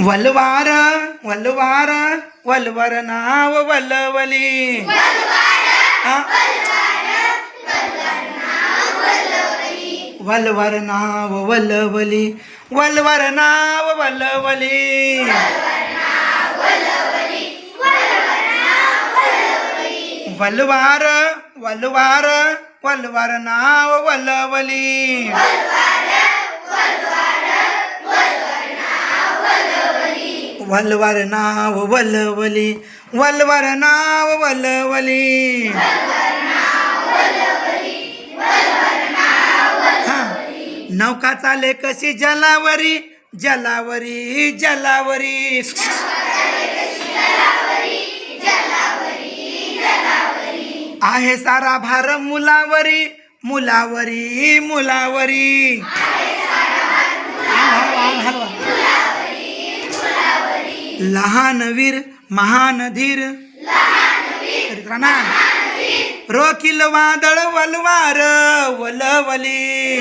वलवार वलवार वलवर नाव वलवली. वलवर नाव वलवली. वलवर नाव वलवली. वलवार वलवार वलवर नाव वलवली. वलवर नाव वलवली वलवर नाव वलवली. नौका चाले कशी जलावरी जलावरी जलावरी. आहे सारा भार मुलावरी मुलावरी मुलावरी. लहानवीर महानधीर. लहान वीर महान धीर ना वादळ वलवार वलवली.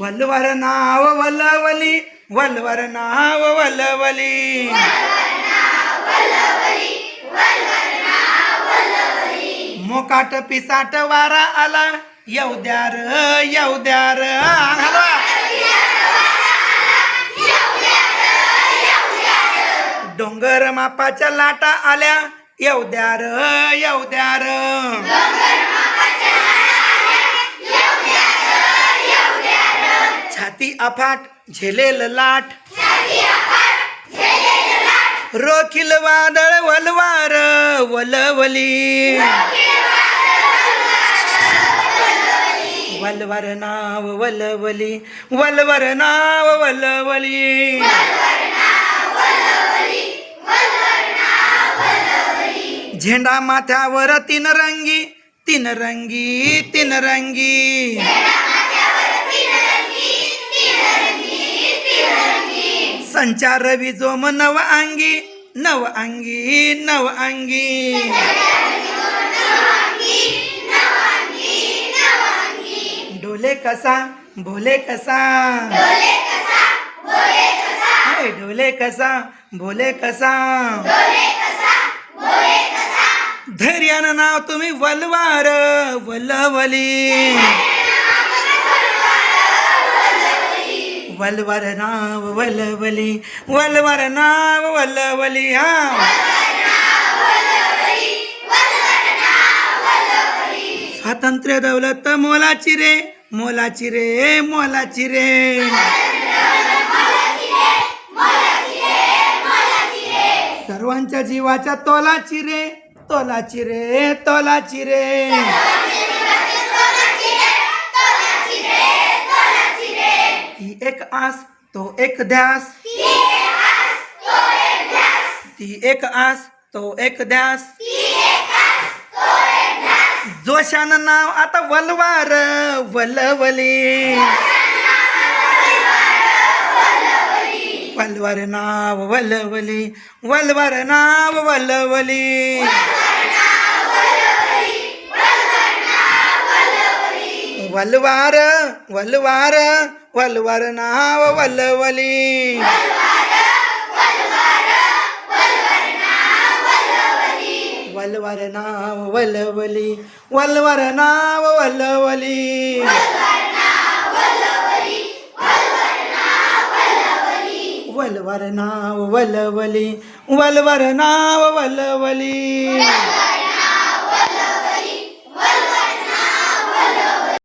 वलवर नाव वलवली वलवर नाव वलवली. मोकाट पिसाट वारा आला येऊद्यार येऊद्यार हलवा डोंगर मापाच्या लाटा आल्या. येऊद्यार र. छाती अफाट झेलेल लाट. रोखिल वादळ वलवार वलवली. वलवर नाव वलवली. वलवर नाव वलवली. झेंडा माथ्यावर तीन रंगी तीन रंगी तीन रंगी. संचार विजोम नव अंगी नव अंगी नव अंगी. डोले कसा भोले कसा. डोले कसा भोले कसा. धैर्यानं नाव तुम्ही वलवार वलवली वलवर नाव वलवली वलवर नाव वलवली हा. स्वातंत्र्य दौलत मोलाची रे मोलाची रे मोलाची रे. सर्वांच्या जीवाच्या तोलाची रे. तोलाची रे तोलाची रे. ती एक आस तो एक ध्यास. ती एक आस तो एक ध्यास. जोशानं नाव आता वलवार वलवली. वलवर नाव वलवली वलवर नाव वलवली. वलवार वलवार वलवार नाव वलवली. वलवार नाव वलवली वलवार नाव वलवली. वलवार नाव वलवली वलवार नाव वलवली.